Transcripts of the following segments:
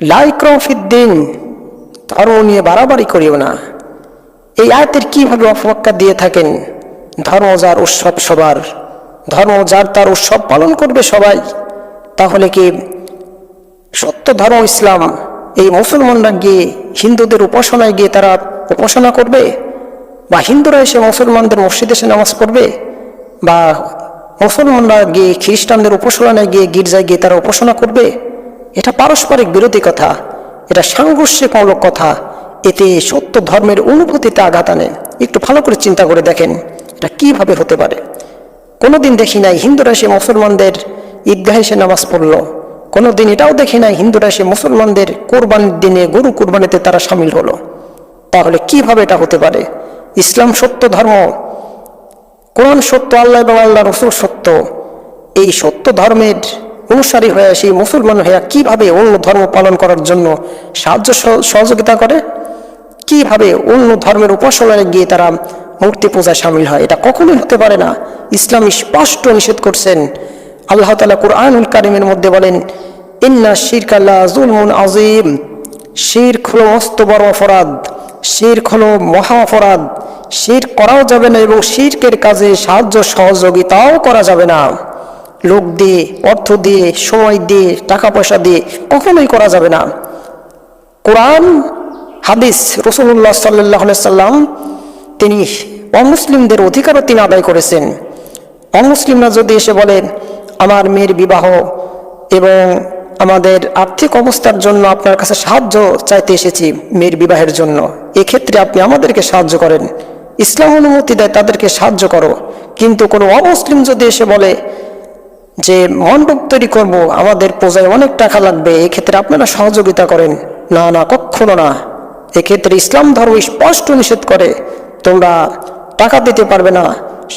লাইক্রফিদ্দিন ধর্ম নিয়ে বাড়াবাড়ি করিও না। এই আয়াতের কীভাবে অপবাক্যা দিয়ে থাকেন? ধর্ম যার উৎসব সবার। ধর্ম যার তার উৎসব পালন করবে সবাই। তাহলে কি সত্য ধর্ম ইসলাম? এই মুসলমানরা গিয়ে হিন্দুদের উপাসনায় গিয়ে তারা উপাসনা করবে? বা হিন্দুরা এসে মুসলমানদের মসজিদে এসে নামাজ পড়বে? বা মুসলমানরা গিয়ে খ্রিস্টানদের উপাসনায় গিয়ে গির্জায় গিয়ে তারা উপাসনা করবে? এটা পারস্পরিক বিরোধী কথা, এটা সাংঘর্ষিকমূলক কথা। এতে সত্য ধর্মের অনুভূতিতে আঘাত আনে। একটু ভালো করে চিন্তা করে দেখেন, এটা কীভাবে হতে পারে। কোনোদিন দেখি নাই হিন্দুরা সে মুসলমানদের ঈদগাহে এসে নামাজ পড়ল। কোনোদিন এটাও দেখি নাই হিন্দুরা সে মুসলমানদের কোরবানির দিনে গরু কোরবানিতে তারা সামিল হলো। তাহলে কীভাবে এটা হতে পারে? ইসলাম সত্য ধর্ম? কোরআন সত্য, আল্লাহ এবং আল্লাহ রসুল সত্য। এই সত্য ধর্মের অনুসারী হয়ে সেই মুসলমান হয়ে কীভাবে অন্য ধর্ম পালন করার জন্য সাহায্য সহ- সহযোগিতা করে? কীভাবে অন্য ধর্মের উপাসনায় গিয়ে তারা মূর্তি পূজায় সামিল হয়? এটা কখনোই হতে পারে না। ইসলাম স্পষ্ট নিষেধ করছেন। আল্লাহ তালা কুরআনুল কারিমের মধ্যে বলেন, ইন্না শিরকাল্লা জুলমুন আজিম শির্ক হলো মস্ত বড় অপরাধ। শির হলো মহা অপরাধ। শির করাও যাবে না এবং শির্কের কাজে সাহায্য সহযোগিতাও করা যাবে না। লোক দিয়ে, অর্থ দিয়ে, সময় দিয়ে, টাকা পয়সা দিয়ে কখনোই করা যাবে না। কোরআন, হাদিস রসুল্লাহ সাল্লাহ সাল্লাম, তিনি অমুসলিমদের অধিকারও তিনি আদায় করেছেন। অমুসলিমরা যদি এসে বলেন আমার মেয়ের বিবাহ এবং আমাদের আর্থিক অবস্থার জন্য আপনার কাছে সাহায্য চাইতে এসেছি মেয়ের বিবাহের জন্য, এক্ষেত্রে আপনি আমাদেরকে সাহায্য করেন। ইসলাম অনুমতি দেয় তাদেরকে সাহায্য করো। কিন্তু কোনো অমুসলিম যদি এসে বলে যে মণ্ডপ তৈরি করব, আমাদের পূজায় অনেক টাকা লাগবে, এক্ষেত্রে আপনারা সহযোগিতা করেন। না না কখনো না। এক্ষেত্রে ইসলাম ধর্ম স্পষ্ট নিষেধ করে, তোমরা টাকা দিতে পারবে না,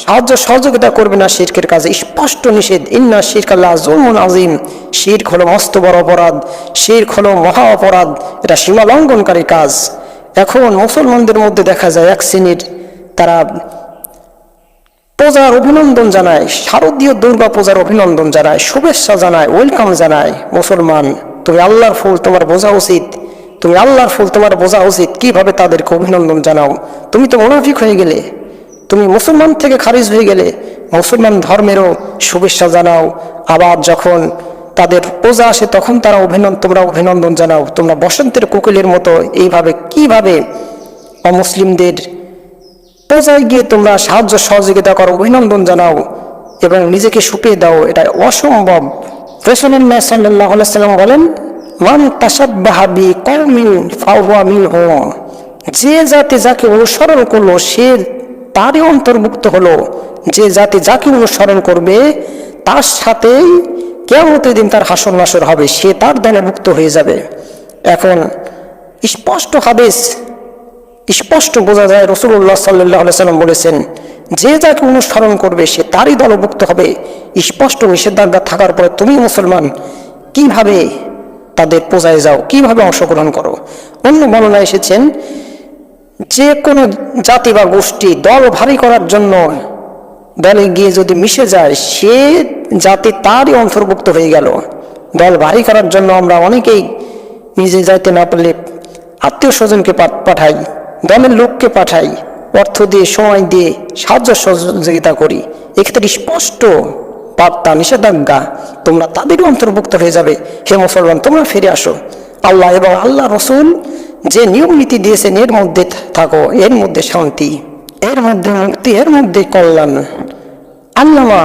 সাহায্য সহযোগিতা করবে না শির্কের কাজে। স্পষ্ট নিষেধ, ইন্না শির্ক আল্লাহ জুলমুন আজিম শির্ক হলো মস্ত বড় অপরাধ, শির্ক হলো মহা অপরাধ, এটা সীমা লঙ্ঘনকারী কাজ। এখন মুসলমানদের মধ্যে দেখা যায়, এক শ্রেণির তারা পূজার অভিনন্দন জানায়, শারদীয় দুর্গা পূজার অভিনন্দন জানায়, শুভেচ্ছা জানায় ওয়েলকাম জানায়, মুসলমান, তুমি আল্লাহর ফুল তোমার বোঝা উচিত, তুমি আল্লাহর ফুল তোমার বোঝা উচিত, কীভাবে তাদেরকে অভিনন্দন জানাও? তুমি তো মুনাফিক হয়ে গেলে, তুমি মুসলমান থেকে খারিজ হয়ে গেলে, মুসলমান ধর্মেরও শুভেচ্ছা জানাও। আবার যখন তাদের পূজা আসে, তখন তারা অভিনন্দন তোমরা অভিনন্দন জানাও। তোমরা বসন্তের কোকিলের মতো এইভাবে, কীভাবে অমুসলিমদের পূজায় গিয়ে তোমরা সাহায্য সহযোগিতা করো, অভিনন্দন জানাও এবং নিজেকে সুপিয়ে দাও। এটা অসম্ভব। রসুল্লাহ সাল্লাহ সাল্লাম বলেন, মান তাসাব্বাহাবি কৌমিন ফাওয়া মিন যে জাতি যাকে অনুসরণ করল, সে তারই অন্তর্ভুক্ত হলো। যে জাতি যাকে অনুসরণ করবে, তার সাথেই কেমতের দিন তার হাসর নাসর হবে, সে তার দ্বারাভুক্ত হয়ে যাবে। এখন স্পষ্ট হাদিস স্পষ্ট বোঝা যায় রসুল্লাহ সাল্লাহ সাল্লাম বলেছেন, যে যাকে অনুসরণ করবে, সে তারই দলভুক্ত হবে। স্পষ্ট নিষেধাজ্ঞা থাকার পরে তুমি মুসলমান, কীভাবে তাদের পূজায় যাও? কীভাবে অংশগ্রহণ করো? অন্য বর্ণনা এসেছেন, যে কোনো জাতি বা গোষ্ঠী দল ভারী করার জন্য দলে গিয়ে যদি মিশে যায়, সে জাতি তারই অন্তর্ভুক্ত হয়ে গেল। দল ভারী করার জন্য আমরা অনেকেই নিজে যাইতে না পারলে আত্মীয় স্বজনকে পাঠাই। দলের লোককে পাঠাই, অর্থ দিয়ে, সময় দিয়ে, সাহায্য সহযোগিতা করি। এক্ষেত্রে স্পষ্ট বার্তা, নিষেধাজ্ঞা, তোমরা তাদেরও অন্তর্ভুক্ত হয়ে যাবে। হে মুসলমান, তোমরা ফিরে আসো। আল্লাহ এবং আল্লাহ রসুল যে নিয়ম নীতি দিয়েছেন, এর মধ্যে থাকো, এর মধ্যে শান্তি, এর মধ্যে মুক্তি, এর মধ্যে কল্যাণ। আল্লামা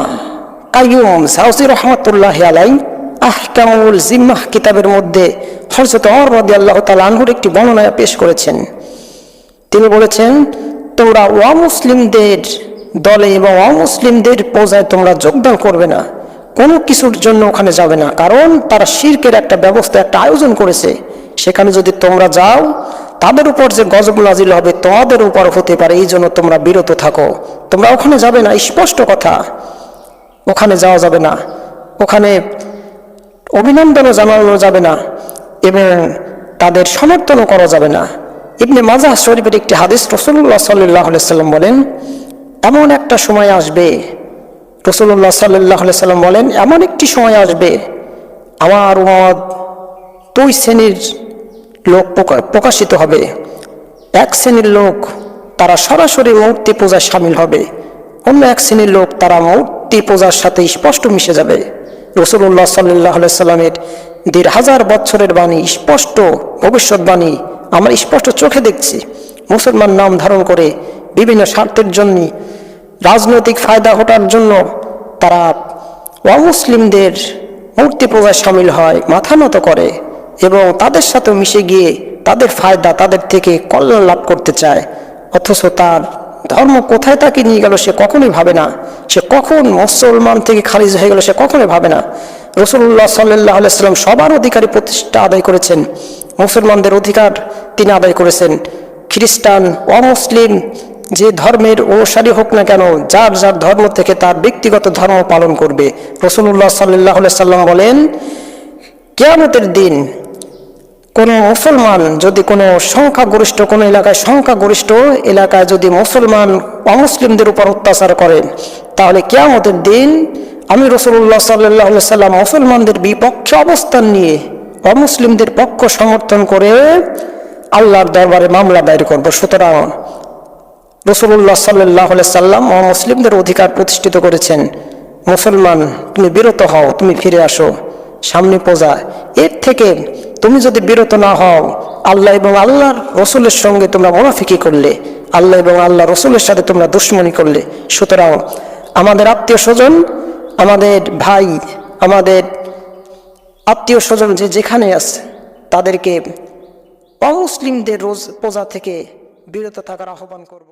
কাইয়ুম সাউসি রহমতুল্লাহ আলাই আহকামুল জিম্মাহ কিতাবের মধ্যে হরজত অমর রদি আল্লাহ তালানহুর একটি বর্ণনা পেশ করেছেন। তিনি বলেছেন, তোমরা অমুসলিমদের দলে এবং অমুসলিমদের পূজায় তোমরা যোগদান করবে না। কোনো কিছুর জন্য ওখানে যাবে না। কারণ তারা শির্কের একটা ব্যবস্থা, একটা আয়োজন করেছে। সেখানে যদি তোমরা যাও, তাদের উপর যে গজব নাজিল হবে তোমাদের উপর হতে পারে। এই জন্য তোমরা বিরত থাকো। তোমরা ওখানে যাবে না। স্পষ্ট কথা। ওখানে যাওয়া যাবে না। ওখানে অভিনন্দনও জানানো যাবে না এবং তাদের সমর্থনও করা যাবে না। ইবনে মাজাহ শরীফের একটি হাদিস রসুল্লাহ সাল্লাহ সাল্লাম বলেন, এমন একটা সময় আসবে রসুল্লাহ সাল্লাহ সাল্লাম বলেন, এমন একটি সময় আসবে, আমার উমত দুই শ্রেণির লোক প্রকা- প্রকাশিত হবে। এক শ্রেণির লোক তারা সরাসরি মূর্তি পূজায় সামিল হবে, অন্য এক শ্রেণির লোক তারা মূর্তি পূজার সাথে স্পষ্ট মিশে যাবে। রসুল্লাহ সাল্লাহ সাল্লামের দেড় হাজার বছরের বাণী, স্পষ্ট ভবিষ্যৎবাণী আমরা স্পষ্ট চোখে দেখছি মুসলমান নাম ধারণ করে বিভিন্ন স্বার্থের জন্য রাজনৈতিক ফায়দা ঘটার জন্য তারা অমুসলিমদের মূর্তি পূজায় সামিল হয়, মাথা নত করে এবং তাদের সাথে মিশে গিয়ে তাদের ফায়দা তাদের থেকে কল্যাণ লাভ করতে চায়। অথচ তার ধর্ম কোথায় তাকে নিয়ে গেল সে কখনোই ভাবে না। সে কখন মুসলমান থেকে খারিজ হয়ে গেল সে কখনোই ভাবে না। রসুল্লাহ সাল্লাহ সাল্লাম সবার অধিকারী প্রতিষ্ঠা আদায় করেছেন। মুসলমানদের অধিকার তিনি আদায় করেছেন। খ্রিস্টান অমুসলিম যে ধর্মের অনুসারী হোক না কেন, যার যার ধর্ম থেকে তার ব্যক্তিগত ধর্ম পালন করবে। রসুল্লাহ সাল্লাহ সাল্লাম বলেন, কেয়ামতের দিন কোনো মুসলমান যদি কোনো সংখ্যাগরিষ্ঠ, কোনো এলাকায় সংখ্যাগরিষ্ঠ এলাকায় যদি মুসলমান অমুসলিমদের উপর অত্যাচার করে, তাহলে কেয়ামতের দিন আমি রসুল্লাহ সাল্লাহ সাল্লাম মুসলমানদের বিপক্ষে অবস্থান নিয়ে অমুসলিমদের পক্ষ সমর্থন করে আল্লাহর দরবারে মামলা দায়ের করব। সুতরাং রসুল্লাহ সাল্লাহ সাল্লাম ও মুসলিমদের অধিকার প্রতিষ্ঠিত করেছেন। মুসলমান, তুমি বিরত হও, তুমি ফিরে আসো, সামনে পূজা। এর থেকে তুমি যদি বিরত না হও, আল্লাহ এবং আল্লাহর রসুলের সঙ্গে তোমরা মুনাফিকি করলে। আল্লাহ এবং আল্লাহ রসুলের সাথে তোমরা দুশ্মনী করলে। সুতরাং আমাদের আত্মীয় স্বজন, আমাদের ভাই, আমাদের আত্মীয় স্বজন যে যেখানে আছে, তাদেরকে অমুসলিমদের রোজ পূজা থেকে বিরত থাকার আহ্বান করব।